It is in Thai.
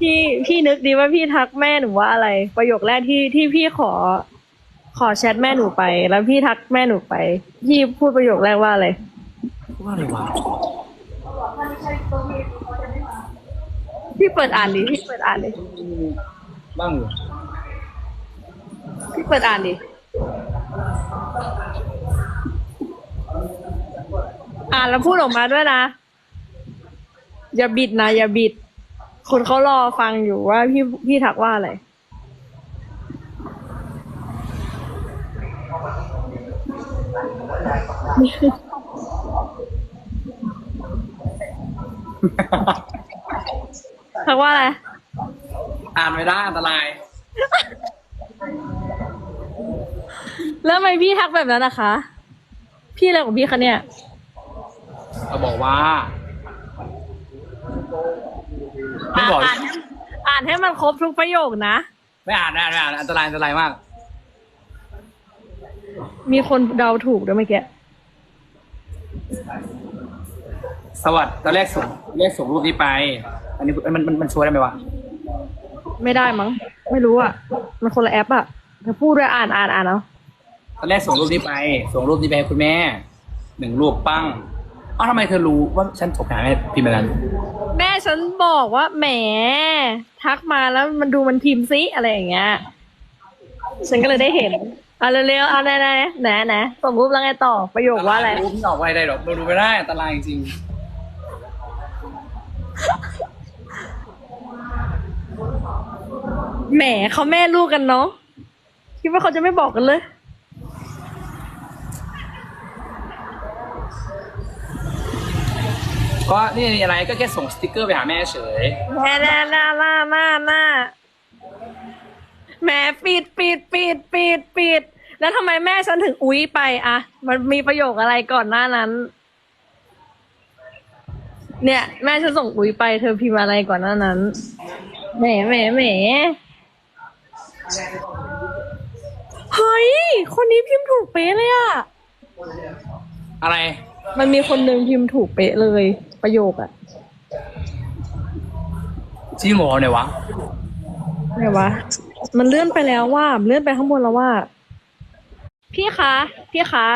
พี่พี่นึกดีว่าพี่ทักแม่หนูว่าอะไร ประโยคแรกที่ที่พี่ขอ ขอแชทแม่หนูไป แล้วพี่ทักแม่หนูไป พี่พูดประโยคแรกว่าอะไรว่าอะไรวะพี่เปิดอ่านดิพี่เปิดอ่านดิบ้างอยู่พี่เปิดอ่านดิอ่านแล้วพูดออกมาด้วยนะ อย่าบิดนะ อย่าบิด คนเขารอฟังอยู่ว่าพี่พี่ทักว่าอะไร ทักว่าอะไร อ่านไม่ได้อันตราย แล้วทำไมพี่ทักแบบนั้นนะคะ พี่อะไรของพี่คะเนี่ยเราบอกว่า ไม่บอก อ่านอ่านให้มันครบทุกประโยคนะ ไม่อ่านไม่อ่านไม่อ่านอันตรายอันตรายมาก มีคนเดาถูกด้วยเมื่อกี้ สวัสดีตอนแรกส่งตอนแรกส่งรูปนี้ไป อันนี้มันมันมันช่วยได้ไหมวะไม่ได้มั้ง ไม่รู้อะ มันคนละแอปอะเธอพูดด้วยอ่านอ่านอ่านเอาตอนแรกส่งรูปนี้ไป ส่งรูปนี้ไปให้คุณแม่หนึ่งรูปปั้งเอ้าทำไมเธอรู้ว่าฉันถกหาแม่พิมพ์แบบนั้นแม่ ฉันบอกว่าแหมทักมาแล้วมันดูมันพิมพ์ซิอะไรอย่างเงี้ย ฉันก็เลยได้เห็นเอาเร็วๆเอาไหนไหนไหนไหนส่งรูปแล้วไงต่อประโยคว่าอะไร รูปไม่ออกไว้ได้หรอกดูไม่ได้อันตรายจริงแหมเขาแม่ลูกกันเนาะคิดว่าเขาจะไม่บอกกันเลย ก็นี่อะไรก็แค่ส่งสติกเกอร์ไปหาแม่เฉยแน่แน่หน้าหน้าหน้าหน้าแหมปิดปิดปิดปิดปิด แล้วทำไมแม่ฉันถึงอุ้ยไปอะมันมีประโยคอะไรก่อนหน้านั้น เนี่ย แม่ฉันส่งอุ้ยไปเธอพิมพ์อะไรก่อนหน้านั้นแหมแหมแหมเฮ้ย คนนี้พิมพ์ถูกเป๊ะเลยอะอะไร มันมีคนหนึ่งพิมพ์ถูกเป๊ะเลย ประโยคอะจริงเหรอเนี่ยวะไงวะ มันเลื่อนไปแล้วว่ามันเลื่อนไปข้างบนแล้วว่า พี่คะ พี่คะ